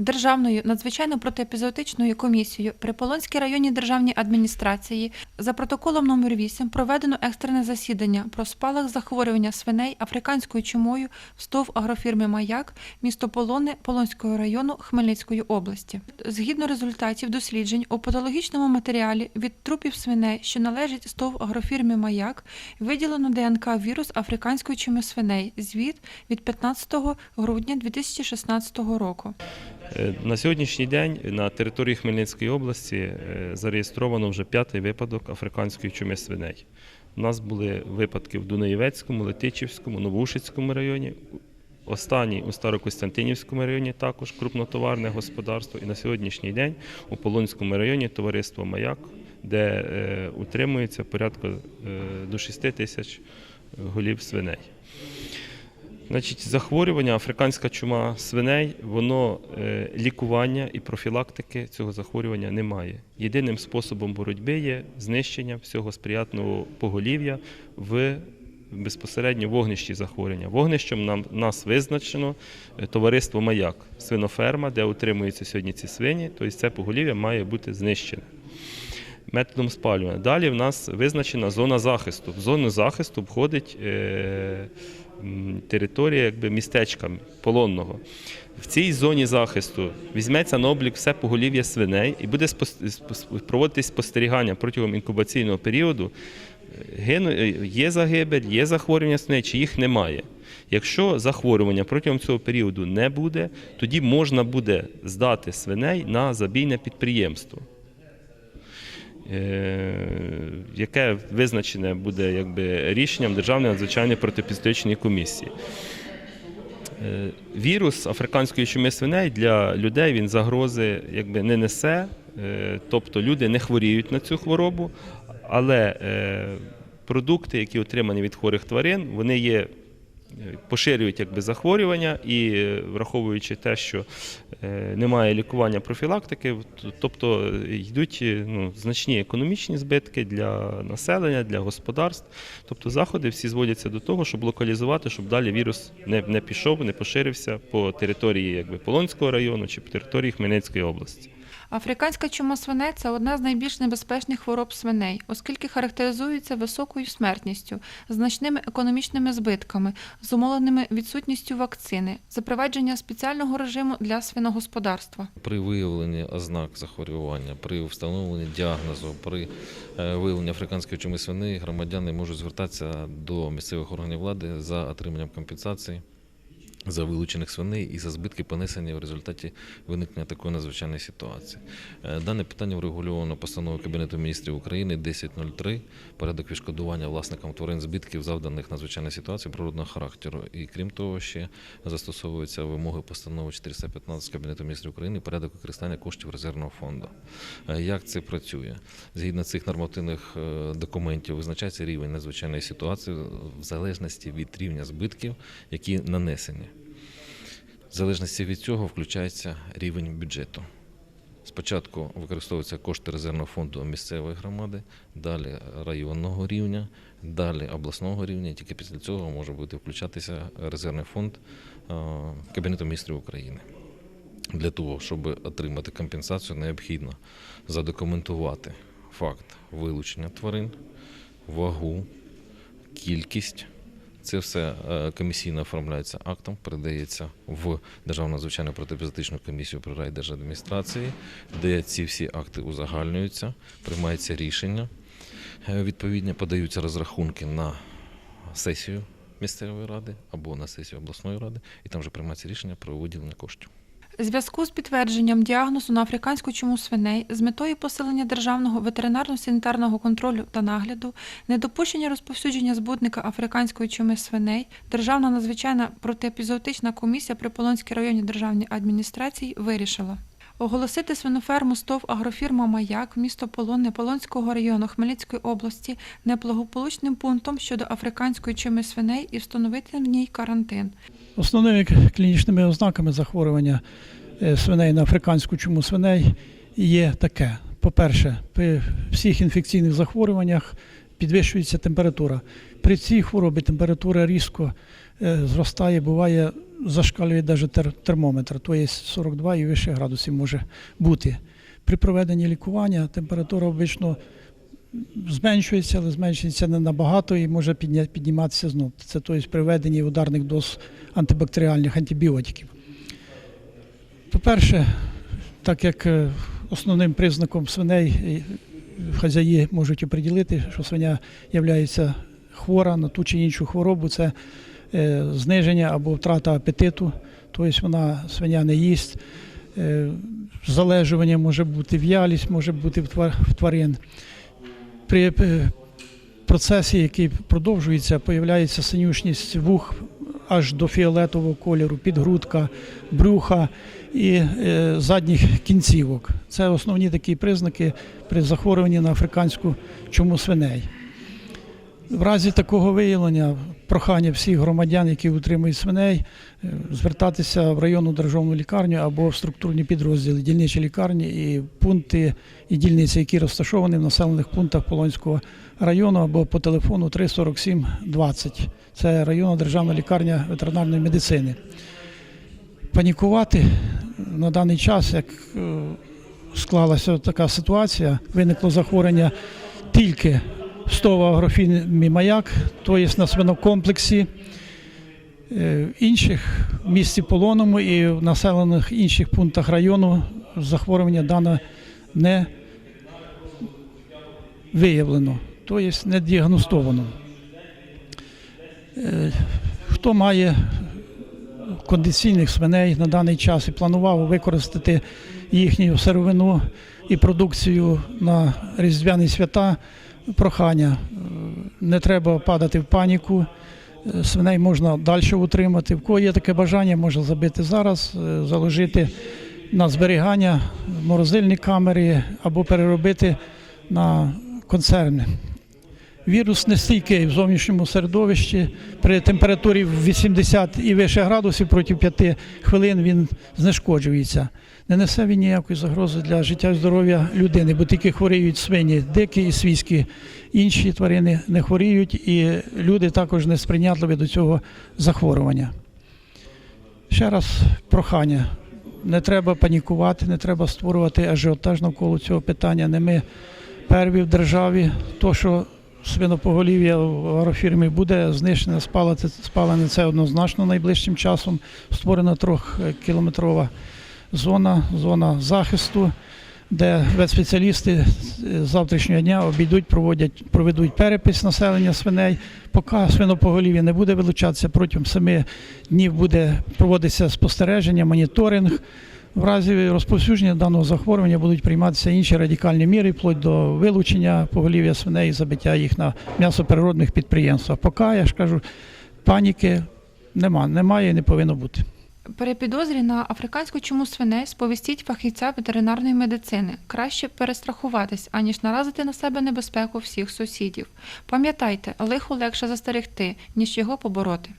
Державною надзвичайно протиепізоотичною комісією при Полонській районній державній адміністрації за протоколом номер 8 проведено екстрене засідання про спалах захворювання свиней африканською чумою в стов агрофірми Маяк, місто Полони Полонського району Хмельницької області. Згідно результатів досліджень у патологічному матеріалі від трупів свиней, що належать стов агрофірми Маяк, виділено ДНК вірус африканської чуми свиней. Звіт від 15 грудня 2016 року. Е, На сьогоднішній день на території Хмельницької області е, зареєстровано вже п'ятий випадок африканської чуми свиней. У нас були випадки в Дунаєвецькому, Летичівському, Новушицькому районі. Останній у Старокостянтинівському районі також крупнотоварне господарство. І на сьогоднішній день у Полонському районі товариство Маяк, де е, утримується порядку е, до 6 тисяч голів свиней. Значить, захворювання, африканська чума свиней, воно е, лікування і профілактики цього захворювання немає. Єдиним способом боротьби є знищення всього сприятного поголів'я в безпосередньо вогнищі захворювання. Вогнищем нам нас визначено е, товариство Маяк, свиноферма, де утримуються сьогодні ці свині, тобто це поголів'я має бути знищене. Методом спалювання. Далі в нас визначена зона захисту. В зону захисту входить е, територія якби, містечка полонного. В цій зоні захисту візьметься на облік все поголів'я свиней і буде проводитись спостерігання протягом інкубаційного періоду. Є загибель, є захворювання свиней, чи їх немає. Якщо захворювання протягом цього періоду не буде, тоді можна буде здати свиней на забійне підприємство яке визначене буде якби, рішенням Державної надзвичайної протипістичної комісії. Е, Вірус африканської чуми свиней для людей він загрози якби, не несе, е, тобто люди не хворіють на цю хворобу, але е, продукти, які отримані від хворих тварин, вони є. Поширюють якби захворювання і е, враховуючи те, що е, немає лікування профілактики, тобто е, йдуть ну, значні економічні збитки для населення, для господарств. Тобто заходи всі зводяться до того, щоб локалізувати, щоб далі вірус не, не пішов, не поширився по території якби, Полонського району чи по території Хмельницької області. Африканська чума свиней це одна з найбільш небезпечних хвороб свиней, оскільки характеризується високою смертністю, значними економічними збитками, зумовленими відсутністю вакцини, запровадження спеціального режиму для свиногосподарства. При виявленні ознак захворювання, при встановленні діагнозу, при е, виявленні африканської чуми свиней громадяни можуть звертатися до місцевих органів влади за отриманням компенсації за вилучених свиней і за збитки понесені в результаті виникнення такої надзвичайної ситуації. Е, Дане питання врегульовано постановою Кабінету міністрів України 1003 порядок відшкодування власникам тварин збитків, завданих надзвичайної ситуації природного характеру. І крім того, ще застосовуються вимоги постанови 415 Кабінету міністрів України порядок використання коштів резервного фонду. Е, Як це працює? Згідно цих нормативних е, документів визначається рівень надзвичайної ситуації в залежності від рівня збитків, які нанесені. В залежності від цього включається рівень бюджету. Спочатку використовуються кошти резервного фонду місцевої громади, далі районного рівня, далі обласного рівня. Тільки після цього може бути включатися резервний фонд е, Кабінету міністрів України. Для того, щоб отримати компенсацію, необхідно задокументувати факт вилучення тварин, вагу, кількість. Це все е, комісійно оформляється актом, передається в Державну звичайну протипізотичну комісію при райдержадміністрації, де ці всі акти узагальнюються, приймається рішення. Е, Відповідно, подаються розрахунки на сесію місцевої ради або на сесію обласної ради, і там вже приймається рішення про виділення коштів. Зв'язку з підтвердженням діагнозу на африканську чуму свиней з метою посилення державного ветеринарно-санітарного контролю та нагляду, недопущення розповсюдження збудника африканської чуми свиней, Державна надзвичайна протиепізоотична комісія при Полонській районній державній адміністрації вирішила оголосити свиноферму СТОВ агрофірма Маяк, місто Полонне Полонського району Хмельницької області неблагополучним пунктом щодо африканської чуми свиней і встановити в ній карантин. Основними клінічними ознаками захворювання свиней на африканську чуму свиней є таке. По-перше, при всіх інфекційних захворюваннях підвищується температура. При цій хворобі температура різко е, зростає, буває, зашкалює навіть термометр, тобто 42 і вище градусів може бути. При проведенні лікування температура обично зменшується, але зменшується не набагато і може підніматися знов. Це тобто при введенні ударних доз антибактеріальних антибіотиків. По-перше, так як е, основним признаком свиней е, хазяї можуть оприділити, що свиня є хвора на ту чи іншу хворобу, це е, зниження або втрата апетиту, тобто вона свиня не їсть. Залежування може бути, в'ялість може бути в твар- тварин. При процесі, який продовжується, появляється синюшність вух аж до фіолетового кольору, підгрудка, брюха і е, задніх кінцівок. Це основні такі признаки при захворюванні на африканську чуму свиней. В разі такого виявлення прохання всіх громадян, які утримують свиней, е, звертатися в районну державну лікарню або в структурні підрозділи, дільничі лікарні і пункти і дільниці, які розташовані в населених пунктах Полонського району або по телефону 347 20. Це районна державна лікарня ветеринарної медицини. Панікувати на даний час, як е, склалася така ситуація, виникло захворювання тільки в стовоагрофірмі маяк, тобто на свинокомплексі. Е, інших в місті Полоному і в населених інших пунктах району захворювання дане не виявлено, тобто не діагностовано. Е, Хто має кондиційних свиней на даний час і планував використати їхню сировину і продукцію на різдвяні свята, прохання. е, Не треба падати в паніку. е, Свиней можна далі утримати. В кого є таке бажання, можна забити зараз, е, заложити на зберігання в морозильні камери або переробити на консервни. Вірус не стійкий в зовнішньому середовищі. При температурі 80 і вище градусів протягом 5 хвилин він знешкоджується. Не несе він ніякої загрози для життя і здоров'я людини, бо тільки хворіють свині, дикі і свійські. Інші тварини не хворіють, і люди також не сприйнятливі до цього захворювання. Ще раз прохання. Не треба панікувати, не треба створювати ажіотаж навколо цього питання. Не ми перві в державі. То, що свинопоголів'я в агрофірмі буде знищене, спалене це однозначно найближчим часом. Створена трьохкілометрова зона, зона захисту, де ветспеціалісти з завтрашнього дня обійдуть, проводять, проведуть перепис населення свиней. Поки свинопоголів'я не буде вилучатися, протягом семи днів буде проводитися спостереження, моніторинг. В разі розповсюдження даного захворювання будуть прийматися інші радикальні міри, вплоть до вилучення поголів'я свиней і забиття їх на м'ясопереробних підприємствах. Поки я ж кажу, паніки нема, немає і не повинно бути. При підозрі на африканську чуму свиней сповістіть фахівця ветеринарної медицини. Краще перестрахуватись, аніж наразити на себе небезпеку всіх сусідів. Пам'ятайте, лихо легше застерегти, ніж його побороти.